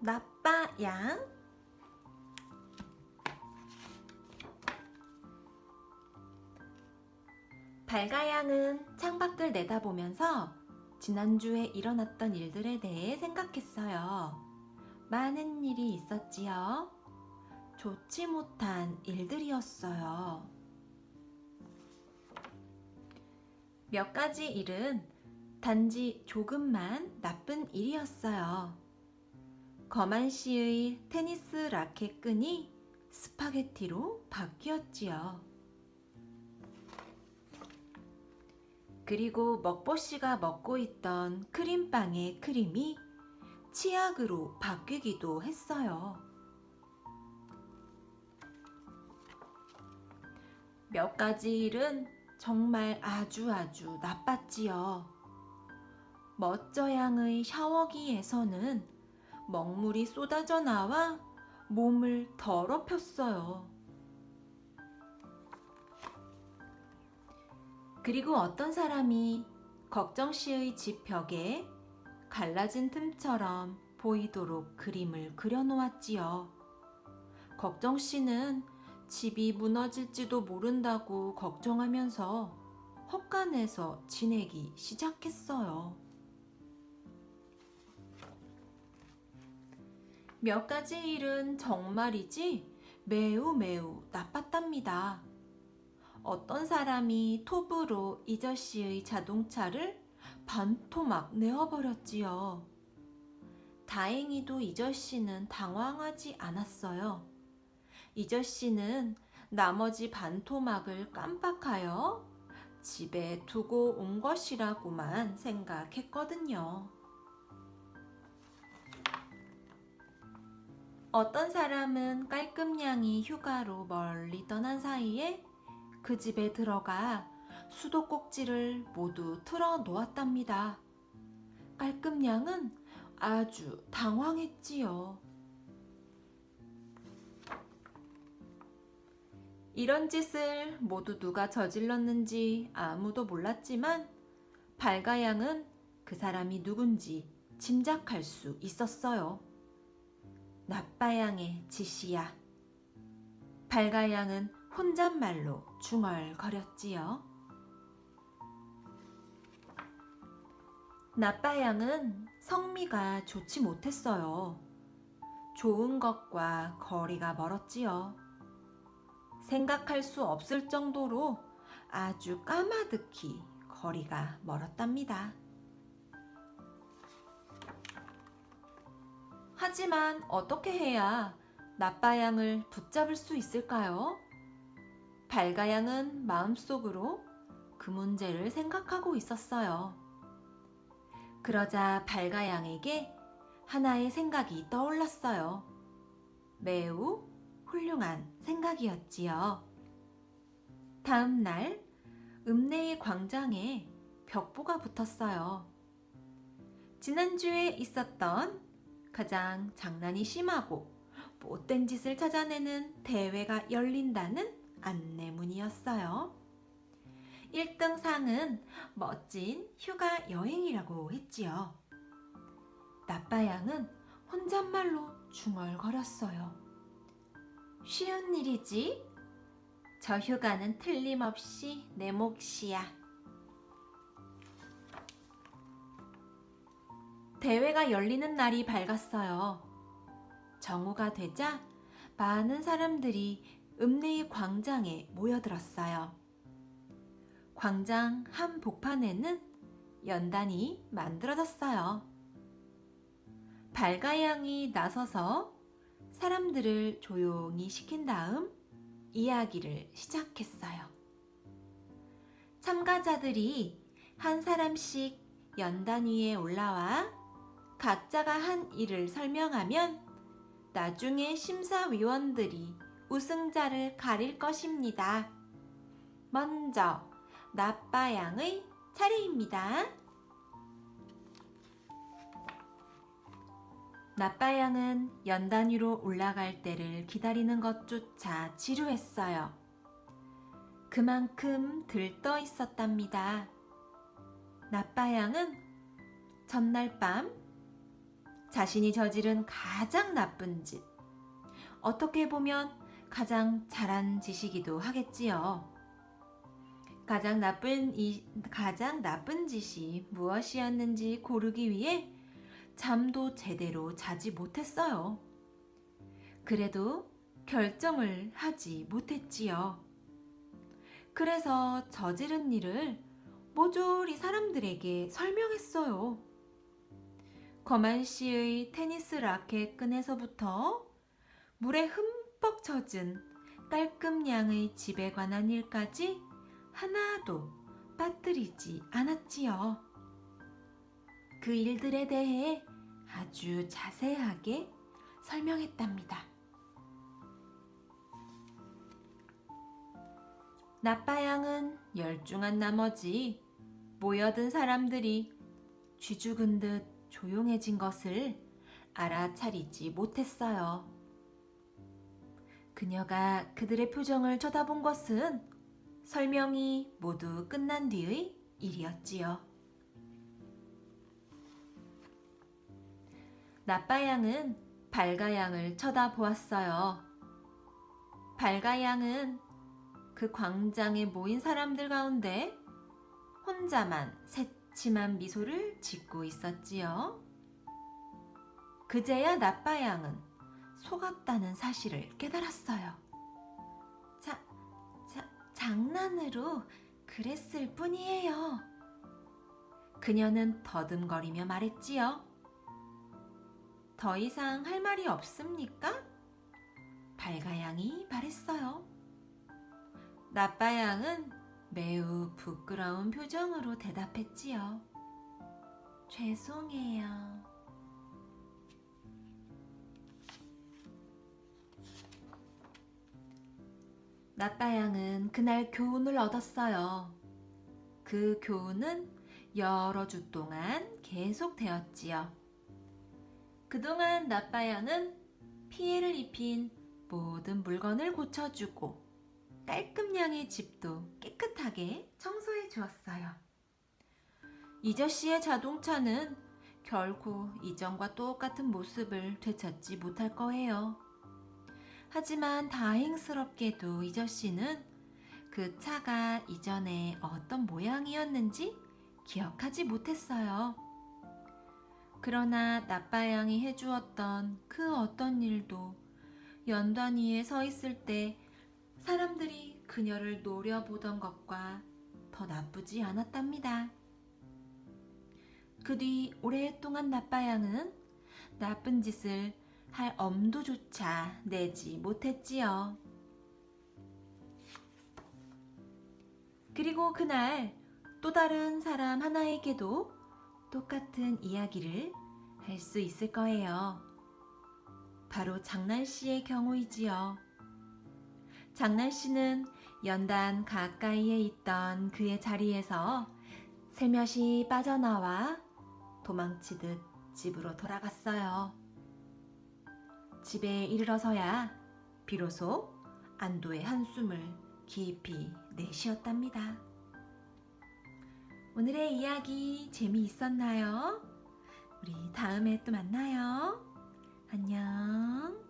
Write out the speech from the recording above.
나빠 양 발가양은 창밖을 내다보면서 지난주에 일어났던 일들에 대해 생각했어요. 많은 일이 있었지요. 좋지 못한 일들이었어요. 몇 가지 일은 단지 조금만 나쁜 일이었어요. 거만 씨의 테니스 라켓 끈이 스파게티로 바뀌었지요. 그리고 먹보 씨가 먹고 있던 크림빵의 크림이 치약으로 바뀌기도 했어요. 몇 가지 일은 정말 아주 아주 나빴지요. 멋져양의 샤워기에서는 먹물이 쏟아져 나와 몸을 더럽혔어요. 그리고 어떤 사람이 걱정 씨의 집 벽에 갈라진 틈처럼 보이도록 그림을 그려놓았지요. 걱정 씨는 집이 무너질지도 모른다고 걱정하면서 헛간에서 지내기 시작했어요. 몇 가지 일은 정말이지 매우 매우 나빴답니다. 어떤 사람이 톱으로 이저 씨의 자동차를 반토막 내어버렸지요. 다행히도 이저 씨는 당황하지 않았어요. 이저 씨는 나머지 반토막을 깜빡하여 집에 두고 온 것이라고만 생각했거든요. 어떤 사람은 깔끔냥이 휴가로 멀리 떠난 사이에 그 집에 들어가 수도꼭지를 모두 틀어 놓았답니다. 깔끔냥은 아주 당황했지요. 이런 짓을 모두 누가 저질렀는지 아무도 몰랐지만 발가양은 그 사람이 누군지 짐작할 수 있었어요. 나빠양의 짓이야. 발가양은 혼잣말로 중얼거렸지요. 나빠양은 성미가 좋지 못했어요. 좋은 것과 거리가 멀었지요. 생각할 수 없을 정도로 아주 까마득히 거리가 멀었답니다. 하지만 어떻게 해야 나빠양을 붙잡을 수 있을까요? 발가양은 마음속으로 그 문제를 생각하고 있었어요. 그러자 발가양에게 하나의 생각이 떠올랐어요. 매우 훌륭한 생각이었지요. 다음 날 읍내의 광장에 벽보가 붙었어요. 지난주에 있었던 가장 장난이 심하고 못된 짓을 찾아내는 대회가 열린다는 안내문이었어요. 1등 상은 멋진 휴가 여행이라고 했지요. 나빠양은 혼잣말로 중얼거렸어요. 쉬운 일이지? 저 휴가는 틀림없이 내 몫이야. 대회가 열리는 날이 밝았어요. 정오가 되자 많은 사람들이 읍내의 광장에 모여들었어요. 광장 한 복판에는 연단이 만들어졌어요. 발가양이 나서서 사람들을 조용히 시킨 다음 이야기를 시작했어요. 참가자들이 한 사람씩 연단 위에 올라와 각자가 한 일을 설명하면 나중에 심사위원들이 우승자를 가릴 것입니다. 먼저 나빠양의 차례입니다. 나빠양은 연단 위로 올라갈 때를 기다리는 것조차 지루했어요. 그만큼 들떠 있었답니다. 나빠양은 전날 밤 자신이 저지른 가장 나쁜 짓. 어떻게 보면 가장 잘한 짓이기도 하겠지요. 가장 나쁜 이 가장 나쁜 짓이 무엇이었는지 고르기 위해 잠도 제대로 자지 못했어요. 그래도 결정을 하지 못했지요. 그래서 저지른 일을 모조리 사람들에게 설명했어요. 거만 씨의 테니스 라켓 끈에서부터 물에 흠뻑 젖은 깔끔 양의 집에 관한 일까지 하나도 빠뜨리지 않았지요. 그 일들에 대해 아주 자세하게 설명했답니다. 나빠양은 열중한 나머지 모여든 사람들이 쥐 죽은 듯 조용해진 것을 알아차리지 못했어요. 그녀가 그들의 표정을 쳐다본 것은 설명이 모두 끝난 뒤의 일이었지요. 나빠양은 발가양을 쳐다보았어요. 발가양은 그 광장에 모인 사람들 가운데 혼자만 새 침한 미소를 짓고 있었지요. 그제야 나빠양은 속았다는 사실을 깨달았어요. 자, 자, 장난으로 그랬을 뿐이에요. 그녀는 더듬거리며 말했지요. 더 이상 할 말이 없습니까? 발가양이 말했어요. 나빠양은 매우 부끄러운 표정으로 대답했지요. 죄송해요. 나빠양은 그날 교훈을 얻었어요. 그 교훈은 여러 주 동안 계속되었지요. 그동안 나빠양은 피해를 입힌 모든 물건을 고쳐주고 깔끔량의 집도 깨끗하게 청소해 주었어요. 이저 씨의 자동차는 결코 이전과 똑같은 모습을 되찾지 못할 거예요. 하지만 다행스럽게도 이저 씨는 그 차가 이전에 어떤 모양이었는지 기억하지 못했어요. 그러나 나빠양이 해주었던 그 어떤 일도 연단 위에 서 있을 때 사람들이 그녀를 노려보던 것과 더 나쁘지 않았답니다. 그 뒤 오랫동안 나빠양은 나쁜 짓을 할 엄두조차 내지 못했지요. 그리고 그날 또 다른 사람 하나에게도 똑같은 이야기를 할 수 있을 거예요. 바로 장난 씨의 경우이지요. 장난 씨는 연단 가까이에 있던 그의 자리에서 살며시 빠져나와 도망치듯 집으로 돌아갔어요. 집에 이르러서야 비로소 안도의 한숨을 깊이 내쉬었답니다. 오늘의 이야기 재미있었나요? 우리 다음에 또 만나요. 안녕.